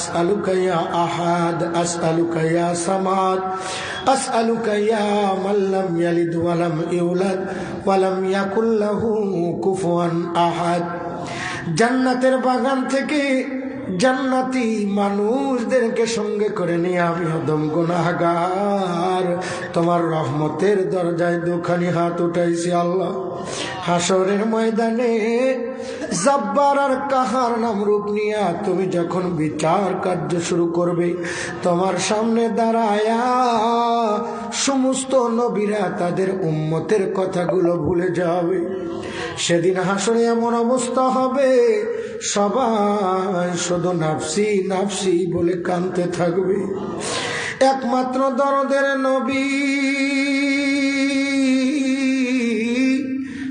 আসআলুকা ইয়া আহাদ আসআলুকা ইয়া সামাদ আসআলুকা ইয়া মান লাম ইয়ালিদ ওয়া লাম ইউলাদ ওয়া লাম ইয়াকুল লাহু কুফুয়ান আহাদ জান্নাতের বাগান থেকে জান্নাতি মানুষদেরকে সঙ্গে করে নিয়ে আমি হদম গুনাহগার। তোমার রহমতের দরজায় দুখানি হাত উঠাইছি আল্লাহ। হাসরের ময়দানে জব্বার আর কাহার নাম রূপ নিয়া তুমি যখন বিচার কার্য শুরু করবে, তোমার সামনে দাঁড়ায়া সমস্ত নবীরা তাদের উম্মতের কথাগুলো ভুলে যাবে। সেদিন হাসরে এমন অবস্থা হবে। সবাই শুধু নাফসি নাফসি বলে কানতে থাকবে। একমাত্র দরদের নবী।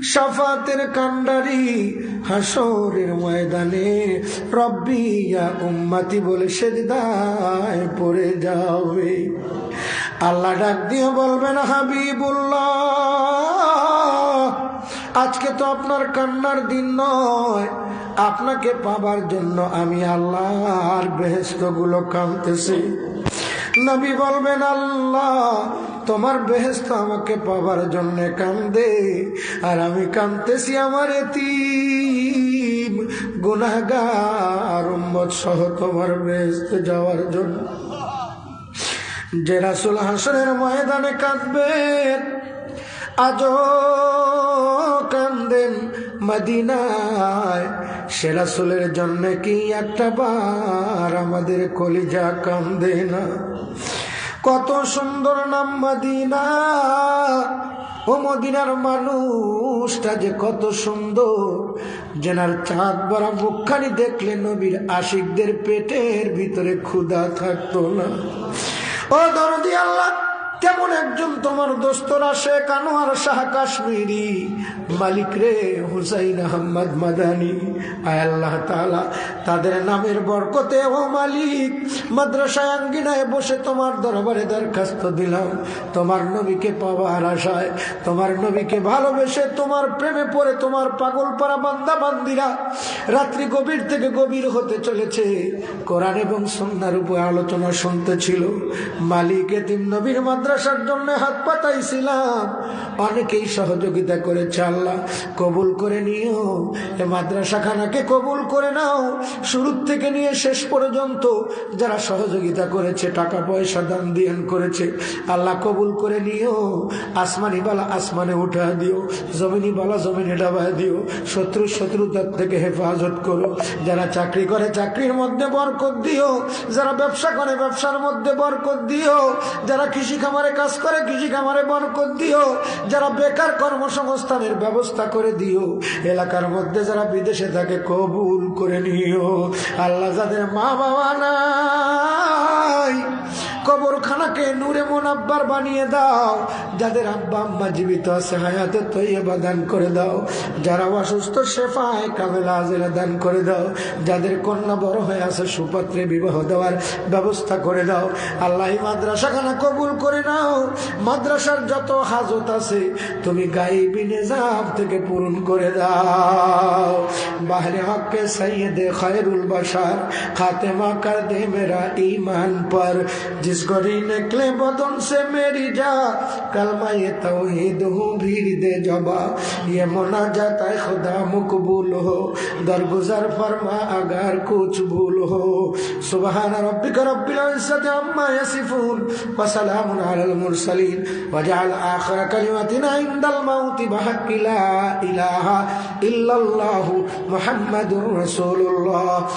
সাফাতের কান্ডারি হাসরের ময়দানে রব্বিয়া উম্মাতি বলে সেজদায় পড়ে যাবে। আল্লাহ ডাক দিয়ে বলবেন, হাবিবুল্লাহ। আজকে তো আপনার কান্নার দিন নয়। আপনাকে পাবার জন্য আমি আল্লাহর বেহেস্তগুলো কাঁদতেছি। নবী বলবেন, আল্লাহ, তোমার বেহেস্ত আমাকে পাবার জন্য কান্দে। আর আমি কান্দতেছি আমার এতিম গুনাগার উম্মত সহ তোমার বেহেস্ত যাওয়ার জন্য। যে রাসুল হাসনের ময়দানে কাঁদবেন, আজও কান্দেন মদিনায়। সে রাসুলের জন্য কি একটা বার আমাদের কলিজা কান্দে না। কত সুন্দর নাম মদিনা। ও মদিনার মানুষটা যে কত সুন্দর। যেনার চাঁদ বড়া মুখখানি দেখলে নবীর আশিকদের পেটের ভিতরে ক্ষুধা থাকতো না। ও দরদি আল্লাহ কেমন একজন তোমার দোস্তরা শেখ আনোয়ার শাহ কাশ্মীরি। মালিক রে, হুসাইন আহম্মদ মাদানি। আল্লাহ তালা তাদের নামের বরকতে ও মালিক, মাদ্রাসায় আঙ্গিনায় বসে তোমার দরবারে দরখাস্ত দিলাম। তোমার নবীকে পাওয়ার আশায়, তোমার নবীকে ভালোবেসে তোমার প্রেমে পড়ে তোমার পাগল পাড়া বান্দা বান্দিরা রাত্রি গভীর থেকে গভীর হতে চলেছে। কোরআন এবং সন্ন্যার উপর আলোচনা শুনতে ছিল। মালিক এতিম নবীর মাদ্রাসার জন্য হাত পাতাইছিলাম। অনেকেই সহযোগিতা করেছে, আল্লাহ কবুল করে নিও। এ মাদ্রাসাখানাকে কবুল করে নাও। শুরুর থেকে নিয়ে শেষ পর্যন্ত যারা সহযোগিতা করেছে, টাকা পয়সা দান দিয়ান করেছে, আল্লাহ কবুল করে নিও। আসমানি বালা আসমানে উঠা দিও, জমিনি বালা জমিনে ডাবা দিও। শত্রু শত্রুতার থেকে হেফাজত করো। যারা চাকরি করে, চাকরির মধ্যে বরকত দিও। যারা ব্যবসা করে, ব্যবসার মধ্যে বরকত দিও। যারা কৃষি খামারে কাজ করে, কৃষি খামারে বরকত দিও। যারা বেকার কর্মসংস্থানের ব্যবস্থা করে দিও, এলাকার মধ্যে যারা বিদেশে থাকে, কবুল করে নিও। আল্লাহ যাদের মা বাবা নাই কবরখানাকে নূরে মোনাব্বার বানিয়ে দাও। যাদের আব্বা আম্মা জীবিত আছে, হায়াতে তৈবা দান করে দাও। যারা অসুস্থ, শেফায় কামেলা আজেরা দান করে দাও। যাদের কন্যা বড় হয়ে আছে, সুপাত্রে বিবাহ দেওয়ার ব্যবস্থা করে দাও। আল্লাহ মাদ্রাসাখানা কবুল করে নাও। মাদ্রাসার যত হাজত আছে তুমি গাইবি নিজাম থেকে পূরণ করে দাও বাহরে হককে সৈয়দে খৈরুল বসার খাতেমা কর দে মেরা ईमान पर जिस गरी निकले बदन से मेरी जा कलमा ये तौहीद हूँ भीड़ दे जबा ये मना जाता है खुदा मकबूल हो दरगुजर फरमा अगर कुछ भूल हो सुबहान रब्बिक रब्बिल इज्जति अम्मा यसिफून व الدين واجعل آخر كلمتنا عند الموت بحق لا إله إلا الله محمد رسول الله.